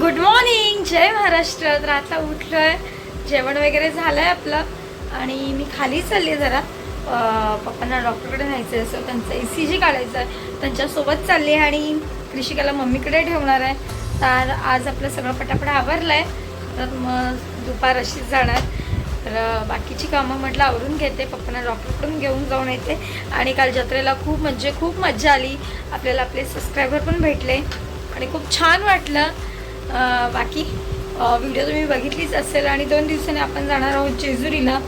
Good morning जय महाराष्ट्र. तर आता उठलोय. जेवण वगैरे झालंय आपलं. आणि मी खाली चालली जरा. पप्पांना डॉक्टरकडे न्यायचं आहे त्यांचं ए सी जी काढायचं आहे त्यांच्यासोबत चालली आहे आणि कृषिकाला मम्मीकडे ठेवणार आहे. तर आज आपलं सगळं पटापट आवरलं आहे तर मग दुपार अशीच जाणार. तर बाकीची कामं म्हटलं आवरून घेते. पप्पांना डॉक्टरकडून घेऊन जाऊन येते. आणि काल जत्रेला खूप म्हणजे खूप मजा आली. आपल्याला आपले सबस्क्रायबर पण भेटले. आणि खूप छान वाटलं. बाकी व्हिडिओ तुम्ही बघितलीच असेल आणि दोन दिवसांनी आपण जाणार आहोत जेजुरीला.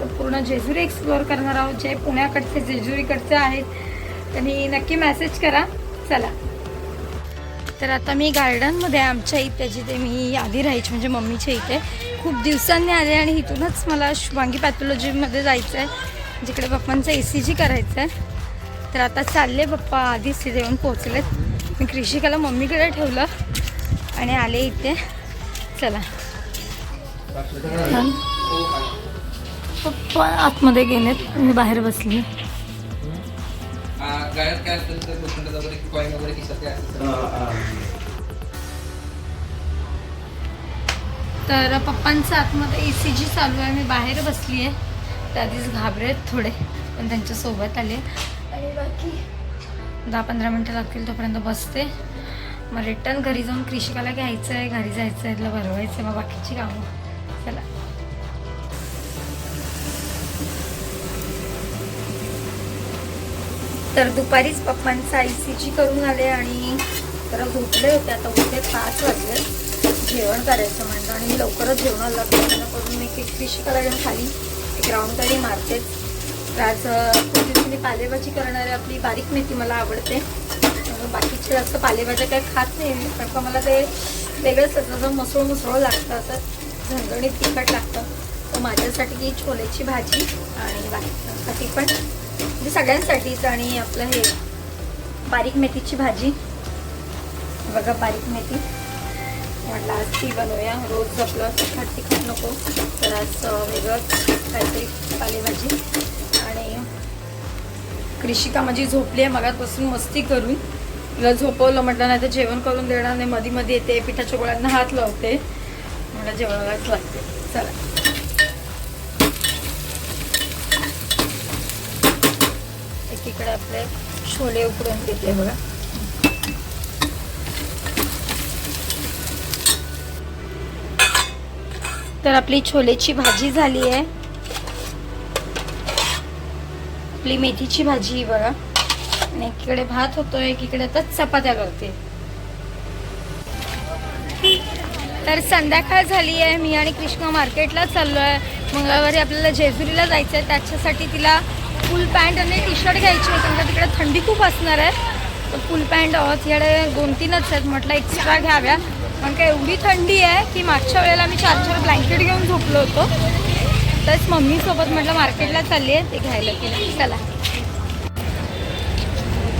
तर पूर्ण जेजुरी एक्सप्लोअर करणार आहोत जे पुण्याकडचे जेजुरीकडचे आहेत. त्यांनी नक्की मेसेज करा. चला. तर आता मी गार्डनमध्ये आहे आमच्या इथे जिथे मी आधी राहायची म्हणजे मम्मीच्या इथे. खूप दिवसांनी आले आणि इथूनच मला शुभांगी पॅथॉलॉजीमध्ये जायचं आहे जिकडे पप्पांचं ए सी जी करायचं आहे तर आता चालले पप्पा आधीच तिथे येऊन पोहोचलेत. मी कृषिकाला मम्मीकडे ठेवलं. आणि आले इथे. चला. पप्पा आतमध्ये गेलेत. मी बाहेर बसले. तर पप्पांचं आतमध्ये ए सी जी चालू आहे. मी बाहेर बसली आहे. त्या आधीच घाबरेत थोडे पण त्यांच्यासोबत आले. आणि बाकी दहा पंधरा मिनटं लागतील तोपर्यंत बसते. मग रिटर्न घरी जाऊन कृषिकाला घ्यायचं आहे घरी जायचं आहे तिला भरवायचं आहे मग बाकीची कामं. चला. तर दुपारीच पप्पांचं आय सी जी करून आले आणि जरा झोपले होते. आता उठले पाच वाजले. जेवण करायचं म्हणलं आणि लवकरच जेवणाला लागलं. करून मी केक फिश घेऊन खाली एक राऊंड तरी मारतेच. आज मी पालेभाजी करणारी आपली बारीक मेथी मला आवडते. बाकीचे जास्त पालेभाज्या काही खात नाही पण कारण का मला ते वेगळंच असं जसं मसळ मुसळ लागतं असं झणझणीत तिखट लागतं. तर माझ्यासाठी ही छोल्याची भाजी आणि बाकीसाठी पण. म्हणजे सगळ्यांसाठीच आणि आपलं हे बारीक मेथीची भाजी. बघा बारीक मेथी. म्हटलं आज ती बनवूया. रोज आपलं तिखट तिखट नको. तर आज वेगळं वेगळंच काहीतरी पालेभाजी. आणि कृषिका माझी झोपली आहे. मगातपासून मस्ती करून. तिला झोपवलं म्हटलं नाही तर जेवण करून देणार नाही. मधी मध्ये येते. पिठाच्या गोळ्यांना हात लावते. म्हटलं जेवणालाच लागते. चला. एकीकडे आपले छोले उकडून घेतले बघा. तर आपली छोलेची भाजी झाली आहे. आपली मेथीची भाजी आहे बघा. आणि एकीकडे भात होतोय एकीकडे आता चपात्या करते. तर संध्याकाळ झाली आहे. मी आणि कृष्णा मार्केटला चाललो आहे मंगळवारी आपल्याला जेजुरीला जायचं आहे त्याच्यासाठी तिला फुल पॅन्ट आणि टी शर्ट घ्यायची आहे. कारण तिकडे थंडी खूप असणार आहे. तर फुल पॅन्ट तिकडे दोन तीनच आहेत. म्हटलं एक्स्ट्रा घ्याव्या. कारण का एवढी थंडी आहे की मागच्या वेळेला मी चार चार ब्लँकेट घेऊन झोपलो होतो. तरच मम्मीसोबत म्हटलं मार्केटला चालली आहे ते घ्यायला तिला चला.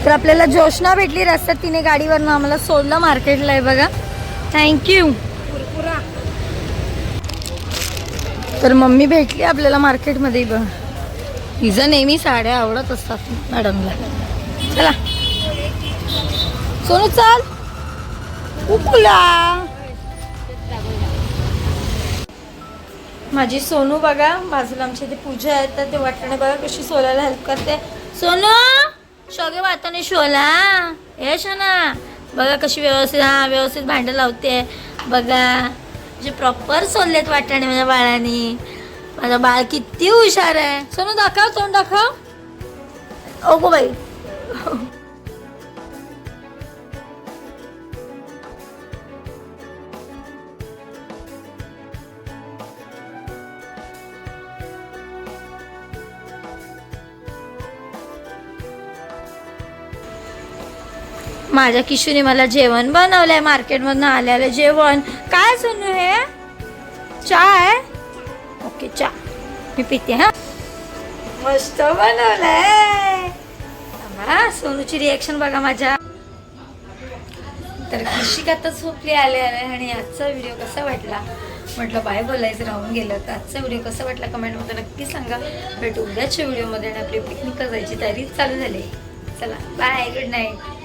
तर आपल्याला जोशना भेटली रस्त्यात तिने गाडीवरनं आम्हाला सोडलं मार्केटला आहे बघा. थँक्यू तर मम्मी भेटली आपल्याला मार्केटमध्ये बघ. हिचं नेहमी साड्या आवडत असतात मॅडमला. चला. सोनू चाल. उपुला माझी सोनू बघा बाजूला आमच्या इथे पूजा आहे तर ते वाटणे बघा कशी सोलायला हेल्प करते. सोनू शोगे वाताने शोला. हे ना बघा कशी व्यवस्थित हा व्यवस्थित भांडं लावते. बघा जे प्रॉपर सोललेत वाटाणे माझ्या बाळाने. माझं बाळ किती हुशार आहे. सोनू दाखव तोंड दाखव. ओ गो बाई. माझ्या किशूने मला जेवण बनवलंय मार्केटमधून आलेलं जेवण. काय सोनू हे? चहा आहे ओके चहा मी पिते हा. मस्त बनवलंय. हा सोनूची रिएक्शन बघा माझ्या. तर कृषिकातच आता झोपली आले आले आणि आजचा व्हिडिओ कसा वाटला? म्हटलं बाय बोलायचं राहून गेलं. तर आजचा व्हिडिओ कसा वाटला कमेंटमध्ये नक्की सांगा. भेट उद्याच्या व्हिडिओमध्ये आणि आपली पिकनिक जायची तयारी चालू झाली. चला बाय गुड नाईट